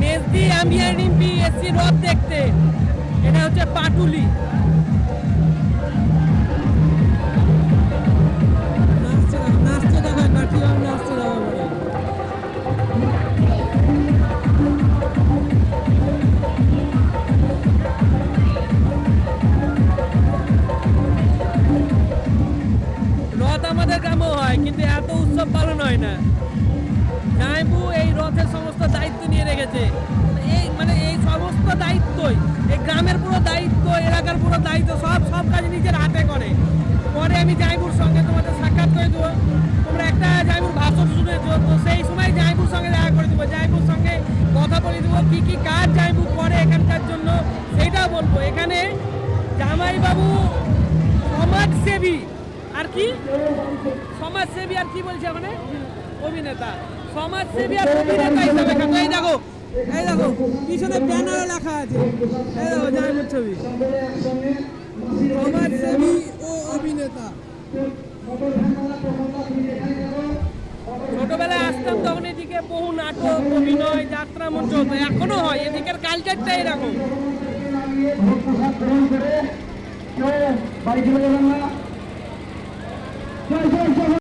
মেজদি আমি রিম্পি এসছি রথ দেখতে। এটা হচ্ছে পাটুলি। রথ আমাদের গ্রামেও হয়, কিন্তু এত উৎসব পালন হয় না। জামাইবু এই রথের সমস্ত দায়িত্ব নিয়ে রেখেছে। এই মানে এই সমস্ত দায়িত্বই, এই গ্রামের পুরো দায়িত্ব, এলাকার পুরো দায়িত্ব, সব সব কাজ নিজের হাতে করে। পরে আমি জাইবুর সঙ্গে তোমাদের সাক্ষাৎ করে দেবো। তোমরা একটা জাইবুর ভাষণ শুনেছো, তো সেই সময় জাইবুর সঙ্গে দেখা করে দেবো। জাইবুর সঙ্গে কথা বলে দেবো, কী কী কাজ জাইবু করে এখানকার জন্য সেইটাও বলব। এখানে জামাইবাবু সমাজসেবী। আর কি? সমাজসেবী আর কি বলছে ওখানে? অভিনেতা। সমাজসেবী আর অভিনেতা হিসাবে। এই দেখো এই দেখো, পিছনে ব্যানারে লেখা আছে। এই দেখো জাহাঙ্গীর ছবি। সমাজসেবী ও অভিনেতা। ছোটবেলায় আসতাম তখন এদিকে বহু নাটক, অভিনয় যাত্রা মঞ্চ হতো। এখনও হয়, এদিকের কালচারটা এরকম।